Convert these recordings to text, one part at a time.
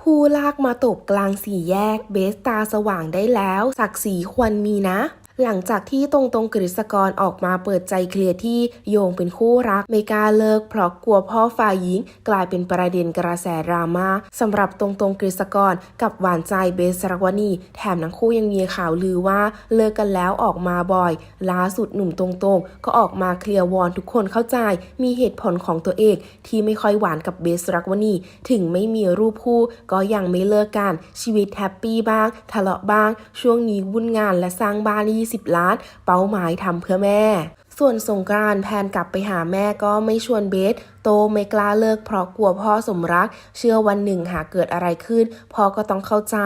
ผู้ลากมาตบกลางสี่แยกเบสตาสว่างได้แล้ว ศักดิ์ศรีควรมีนะ หลังจากที่ตรงตรงกฤษกรออกมาเปิดใจเคลียร์ที่โยงเป็นคู่รักไม่กล้าเลิกเพราะกลัวพ่อฝ่ายหญิง กลายเป็นประเด็นกระแสดราม่าสำหรับตรงตรงกฤษกรกับหวานใจเบสรกวนีแถมทั้งคู่ยังมีข่าวลือว่าเลิกกันแล้วออกมาบ่อย ล่าสุดหนุ่มตรงตรงก็ออกมาเคลียร์วอนทุกคนเข้าใจ มีเหตุผลของตัวเองที่ไม่ค่อยหวานกับเบสรักวนีถึงไม่มีรูปคู่ก็ยังไม่เลิกกันชีวิตแฮปปี้บ้างทะเลาะบ้าง ช่วงนี้วุ่นงานและสร้างบ้าน20 ล้าน เป้าหมายทำเพื่อแม่ ส่วนสงกรานแพนกลับไปหาแม่ก็ไม่ชวนเบส โตไม่กล้าเลิกเพราะกลัวพ่อสมรัก เชื่อวันหนึ่งหากเกิดอะไรขึ้นพ่อก็ต้องเข้าใจ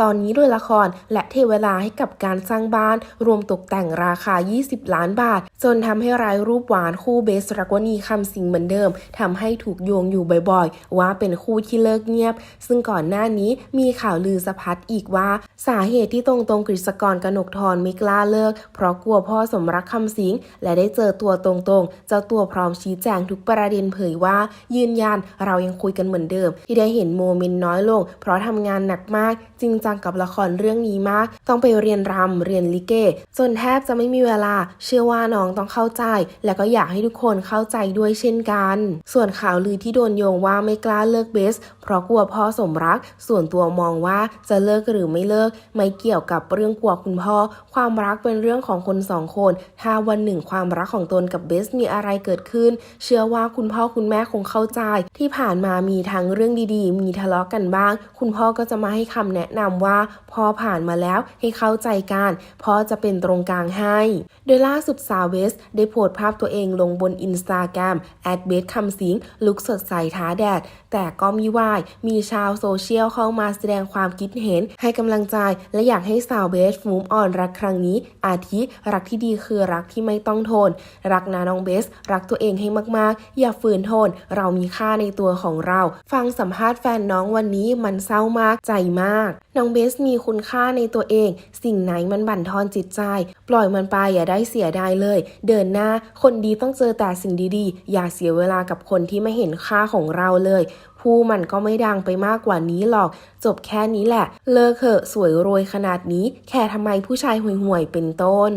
ตอนนี้ด้วยละครและเทเวลาให้กับการสร้างบ้าน รวมตกแต่งราคา 20 ล้านบาท จนทำให้รายรูปหวานคู่เบสรักวนีคำสิงเหมือนเดิมทำให้ถูกโยงอยู่บ่อยๆ ว่าเป็นคู่ที่เลิกเงียบ ซึ่งก่อนหน้านี้มีข่าวลือสะพัดอีกว่า สาเหตุที่ตรงตรงๆกฤษกรกนกทรไม่กล้าเลิก เพราะกลัวพ่อสมรักคำสิงและได้เจอตัวตรงๆ เจ้าตัวพร้อมชี้แจงทุกประเด็นเผยว่ายืนยันเรายังคุยกันเหมือนเดิม ที่ได้เห็นโมเมนต์น้อยลง เพราะทำงานหนักมาก จริงจังกับละครเรื่องนี้มาก ต้องไปเรียนรำเรียนลิเกจนแทบจะไม่มีเวลา เชื่อว่าน้องต้องเข้าใจ และก็อยากให้ทุกคนเข้าใจด้วยเช่นกัน ส่วนข่าวลือที่โดนโยงว่าไม่กล้าเลิกเบส เพราะกลัวพ่อสมรัก ส่วนตัวมองว่าจะเลิกหรือไม่เลิก ไม่เกี่ยวกับเรื่องกลัวคุณพ่อ ความรักเป็นเรื่องของคนสองคน ถ้าวันหนึ่งความรักของตนกับเบสมีอะไรเกิดขึ้น เชื่อว่าคุณพ่อคุณแม่คงเข้าใจ ที่ผ่านมามีทั้งเรื่องดีๆ มีทะเลาะกันบ้าง คุณพ่อก็จะมาให้คำแนะนำว่าพอผ่านมาแล้วให้เข้าใจกันพ่อจะเป็นตรงกลางให้ โดยล่าสุดสาวเวส ได้โพสต์ภาพตัวเองลงบนอินสตาแกรมแอดเบสคำสิงลุกสดใสท้าแดด แต่ก็มีวายมีชาวโซเชียลเข้ามาแสดงความคิดเห็น ให้กำลังใจและอยากให้สาวเบสฟูมออนรักครั้งนี้ อาทิรักที่ดีคือรักที่ไม่ต้องทน รักนาน้องเบส รักตัวเองให้มากๆ อย่าฝืนทน เรามีค่าในตัวของเรา ฟังสัมภาษณ์แฟนน้องวันนี้มันเศร้ามากใจมาก น้องเบสมีคุณค่าในตัวเอง สิ่งไหนมันบั่นทอนจิตใจ ปล่อยมันไปอย่าได้เสียดายเลย เดินหน้าคนดีต้องเจอแต่สิ่งดีๆ อย่าเสียเวลากับคนที่ไม่เห็นค่าของเราเลยผู้มันก็ไม่ดังไปมากกว่านี้หรอก จบแค่นี้แหละ เลิกเถอะสวยโรยขนาดนี้ แค่ทำไมผู้ชายห่วยๆเป็นต้น